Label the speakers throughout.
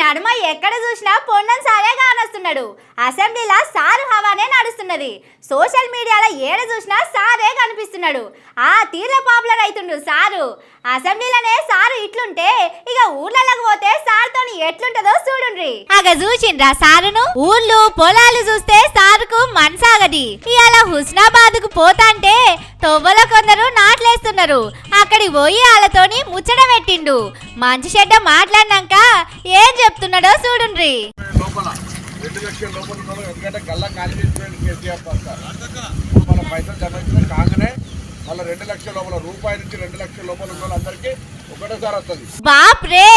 Speaker 1: నడుమ ఎక్కడ చూసినా పొన్నం సారే కానొస్తున్నాడు. అసెంబ్లీలో సారు హవానే నడుస్తున్నది. సోషల్ మీడియాలో ఏడ చూసినా సారే కనిపిస్తున్నాడు. ఆ తీర్ల పాపులర్ అవుతుండు సారు. అసెంబ్లీలోనే సారు ఇట్లుంటే ఇక ఊర్లలోకి పోతే సార్తో ఎట్లుంటదో చూడుండ్రి అగ చూసిండ్రా సారును? ఊర్లు పొలాలు చూస్తే సారుకు మనసాగది. ఇవాళ హుస్నాబాద్కు పోతాంటే తొవ్వలో కొందరు నాట్లేస్తున్నారు. అక్కడికి పోయి వాళ్ళతోని ముచ్చట పెట్టిండు. మంచి చెడ్డ మాట్లాడినాక ఏం చెప్తున్నాడో చూడుండ్రి.
Speaker 2: రెండు లక్షల లోపల ఉన్నాడు. ఎందుకంటే గల్లా ఖాళీ చేసిపోయింది కేసీఆర్ సర్కార్ ఇప్పుడు మన పైసలు జమ ఇచ్చిన కాగానే మళ్ళీ రెండు లక్షల లోపల రూపాయి నుంచి రెండు లక్షల లోపల ఉన్న వాళ్ళందరికీ ఒకటేసారి వస్తుంది.
Speaker 1: బాప్రే!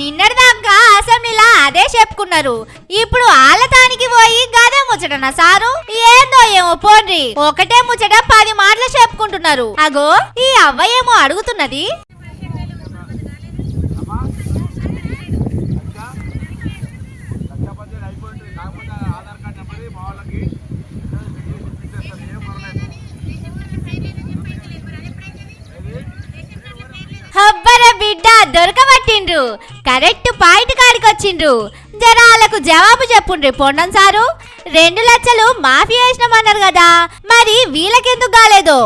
Speaker 1: నిన్నటిదాకా అసెంబ్లీలో అనుకున్నారు. ఇప్పుడు ఆలతానికి పోయి గదే ముచ్చటనా సారు? ఏందో ఏమో పోండి ఒకటే ముచ్చట పది మాటలు చెప్పుకుంటున్నారు. అగో ఈ అవ్వ ఏమో అడుగుతున్నది? దొరకబట్టిండ్రు. కరెక్ట్ పాయింట్ కాడికి వచ్చిండ్రు జనాలకు జవాబు చెప్పుండ్రి పొండం సారు. రెండు లక్షలు మాఫీ వేసినామన్నారు కదా. మరి వీళ్ళకెందుకు కాలేదు?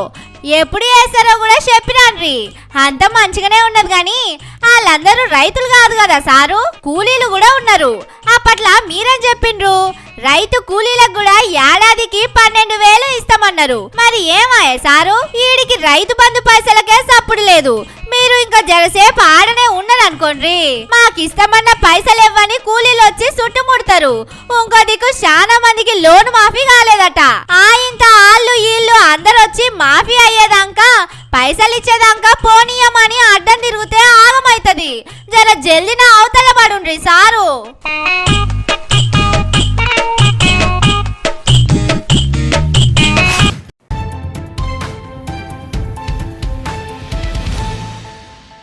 Speaker 1: ఎప్పుడు వేస్తారో కూడా చెప్పినాన్రి అంత మంచిగానే ఉన్నది కానీ వాళ్ళందరూ రైతులు కాదు కదా సారు. కూలీలు కూడా ఉన్నారు. అప్పట్లా మీరేం చెప్పిండ్రు? రైతు కూలీలకు కూడా ఏడాదికి పన్నెండు వేలు ఇస్తామన్నారు. మరి ఏమాయ సారు? వీడికి రైతు బంధు పైసలకే సప్పుడు లేదు. ఇంకా జరసేపు ఆడనే ఉన్నారనుకోండి మాకు ఇస్తామన్న పైసలు ఇవ్వని కూలీలు వచ్చి చుట్టుముడతారు. ఇంకో దిక్కు చాలా మందికి లోన్ మాఫీ కాలేదట. ఆ ఇంత ఆళ్ళు ఈళ్ళు అందరు వచ్చి మాఫీ అయ్యేదాకా పైసలు ఇచ్చేదాకా పోనీయమని అడ్డం తిరిగితే ఆగమైతది. జర జల్దిన అవతల పడుండ్రి సారు.